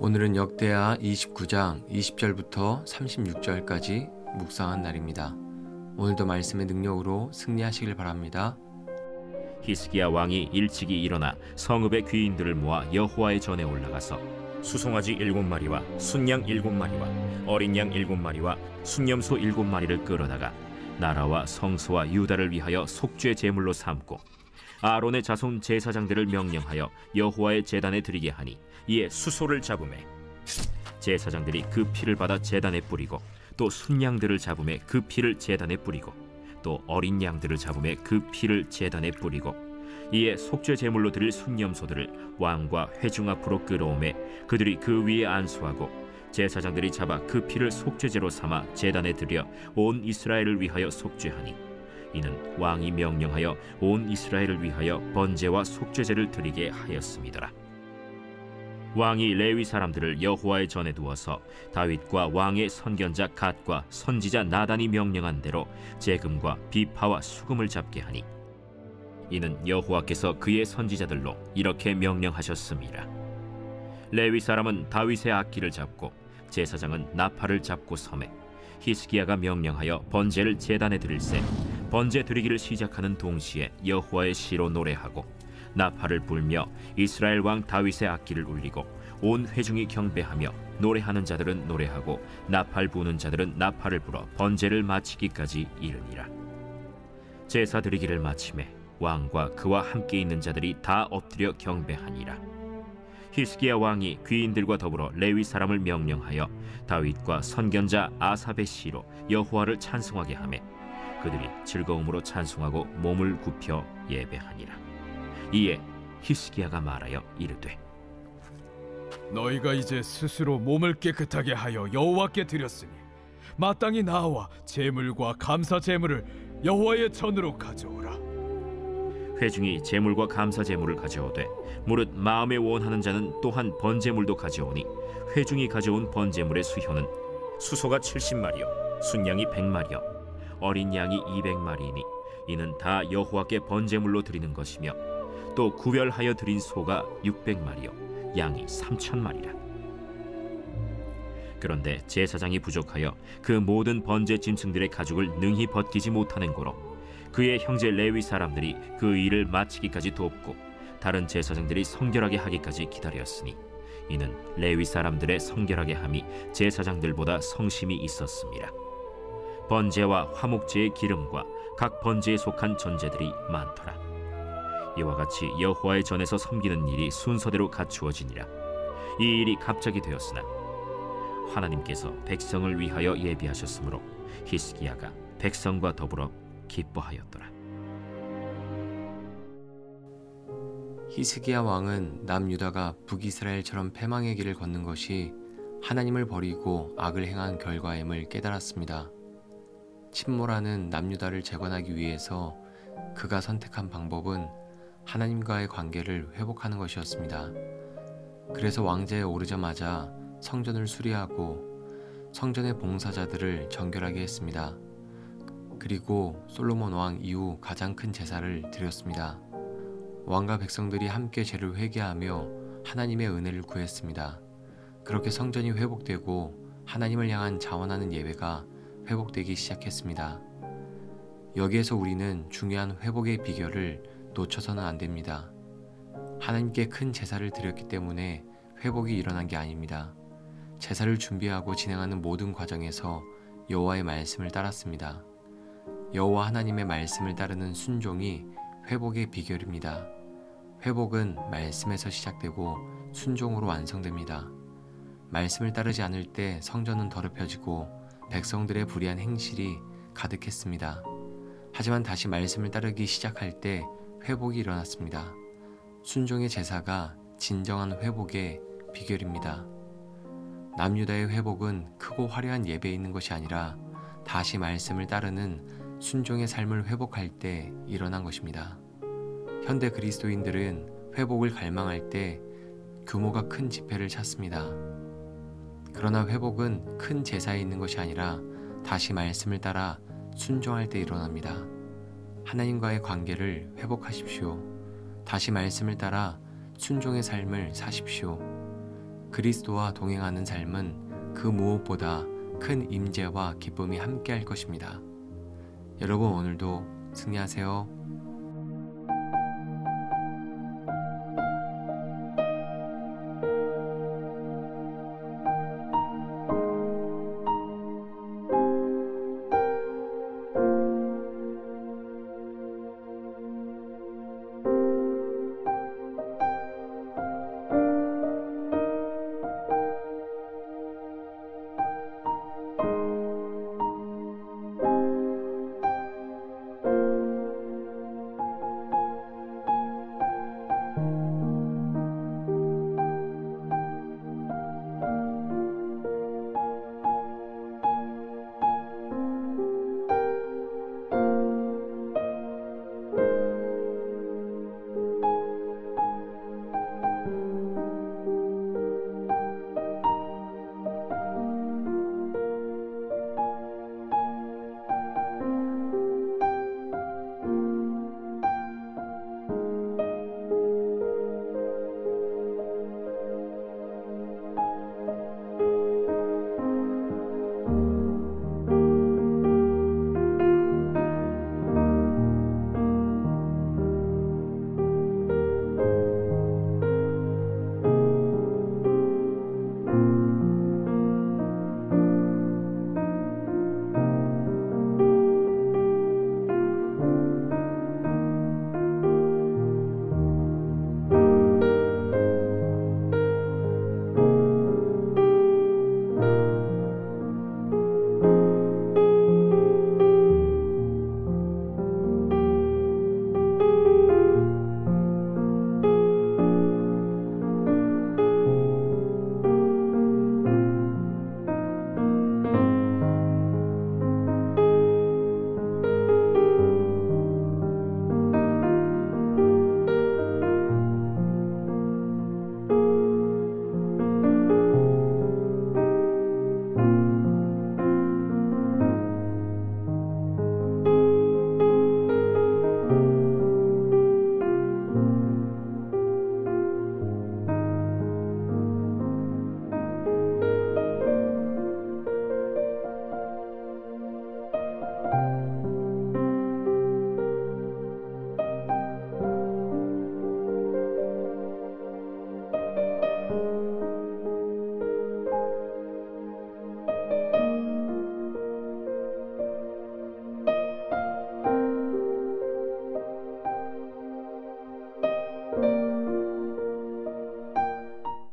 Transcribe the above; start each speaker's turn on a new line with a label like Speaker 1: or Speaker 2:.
Speaker 1: 오늘은 역대하 29장 20절부터 36절까지 묵상한 날입니다. 오늘도 말씀의 능력으로 승리하시길 바랍니다.
Speaker 2: 히스기야 왕이 일찍이 일어나 성읍의 귀인들을 모아 여호와의 전에 올라가서 수송아지 일곱 마리와 순양 일곱 마리와 어린 양 일곱 마리와 순염소 일곱 마리를 끌어다가 나라와 성소와 유다를 위하여 속죄 제물로 삼고 아론의 자손 제사장들을 명령하여 여호와의 제단에 드리게 하니 이에 수소를 잡음에 제사장들이 그 피를 받아 제단에 뿌리고 또 순양들을 잡음에 그 피를 제단에 뿌리고 또 어린 양들을 잡음에 그 피를 제단에 뿌리고 이에 속죄 제물로 드릴 순념소들을 왕과 회중 앞으로 끌어오매 그들이 그 위에 안수하고 제사장들이 잡아 그 피를 속죄제로 삼아 제단에 드려 온 이스라엘을 위하여 속죄하니 이는 왕이 명령하여 온 이스라엘을 위하여 번제와 속죄제를 드리게 하였음이더라. 왕이 레위 사람들을 여호와의 전에 두어서 다윗과 왕의 선견자 갓과 선지자 나단이 명령한 대로 재금과 비파와 수금을 잡게 하니 이는 여호와께서 그의 선지자들로 이렇게 명령하셨습니다. 레위 사람은 다윗의 악기를 잡고 제사장은 나팔을 잡고 섬에 히스기야가 명령하여 번제를 제단에 드릴세 번제 드리기를 시작하는 동시에 여호와의 시로 노래하고 나팔을 불며 이스라엘 왕 다윗의 악기를 울리고 온 회중이 경배하며 노래하는 자들은 노래하고 나팔 부는 자들은 나팔을 불어 번제를 마치기까지 이르니라. 제사 드리기를 마침에 왕과 그와 함께 있는 자들이 다 엎드려 경배하니라. 히스기야 왕이 귀인들과 더불어 레위 사람을 명령하여 다윗과 선견자 아삽의 시로 여호와를 찬송하게 하매 그들이 즐거움으로 찬송하고 몸을 굽혀 예배하니라 이에 히스기야가 말하여 이르되
Speaker 3: 너희가 이제 스스로 몸을 깨끗하게 하여 여호와께 드렸으니 마땅히 나와 제물과 감사 제물을 여호와의 전으로 가져오라.
Speaker 2: 회중이 제물과 감사 제물을 가져오되 무릇 마음에 원하는 자는 또한 번제물도 가져오니 회중이 가져온 번제물의 수효는 수소가 70마리요 순양이 100마리요 어린 양이 200마리이니 이는 다 여호와께 번제물로 드리는 것이며 또 구별하여 드린 소가 600마리요 양이 3천마리라 그런데 제사장이 부족하여 그 모든 번제 짐승들의 가죽을 능히 벗기지 못하는 고로 그의 형제 레위 사람들이 그 일을 마치기까지 돕고 다른 제사장들이 성결하게 하기까지 기다렸으니 이는 레위 사람들의 성결하게 함이 제사장들보다 성심이 있었습니다. 번제와 화목제의 기름과 각 번제에 속한 전제들이 많더라. 이와 같이 여호와의 전에서 섬기는 일이 순서대로 갖추어지니라. 이 일이 갑자기 되었으나 하나님께서 백성을 위하여 예비하셨으므로 히스기야가 백성과 더불어 기뻐하였더라.
Speaker 1: 히스기야 왕은 남유다가 북이스라엘처럼 패망의 길을 걷는 것이 하나님을 버리고 악을 행한 결과임을 깨달았습니다. 침몰하는 남유다를 재건하기 위해서 그가 선택한 방법은 하나님과의 관계를 회복하는 것이었습니다. 그래서 왕제에 오르자마자 성전을 수리하고 성전의 봉사자들을 정결하게 했습니다. 그리고 솔로몬 왕 이후 가장 큰 제사를 드렸습니다. 왕과 백성들이 함께 죄를 회개하며 하나님의 은혜를 구했습니다. 그렇게 성전이 회복되고 하나님을 향한 자원하는 예배가 회복되기 시작했습니다. 여기에서 우리는 중요한 회복의 비결을 놓쳐서는 안 됩니다. 하나님께 큰 제사를 드렸기 때문에 회복이 일어난 게 아닙니다. 제사를 준비하고 진행하는 모든 과정에서 여호와의 말씀을 따랐습니다. 여호와 하나님의 말씀을 따르는 순종이 회복의 비결입니다. 회복은 말씀에서 시작되고 순종으로 완성됩니다. 말씀을 따르지 않을 때 성전은 더럽혀지고 백성들의 불의한 행실이 가득했습니다. 하지만 다시 말씀을 따르기 시작할 때 회복이 일어났습니다. 순종의 제사가 진정한 회복의 비결입니다. 남유다의 회복은 크고 화려한 예배에 있는 것이 아니라 다시 말씀을 따르는 순종의 삶을 회복할 때 일어난 것입니다. 현대 그리스도인들은 회복을 갈망할 때 규모가 큰 집회를 찾습니다. 그러나 회복은 큰 제사에 있는 것이 아니라 다시 말씀을 따라 순종할 때 일어납니다. 하나님과의 관계를 회복하십시오. 다시 말씀을 따라 순종의 삶을 사십시오. 그리스도와 동행하는 삶은 그 무엇보다 큰 임재와 기쁨이 함께할 것입니다. 여러분 오늘도 승리하세요.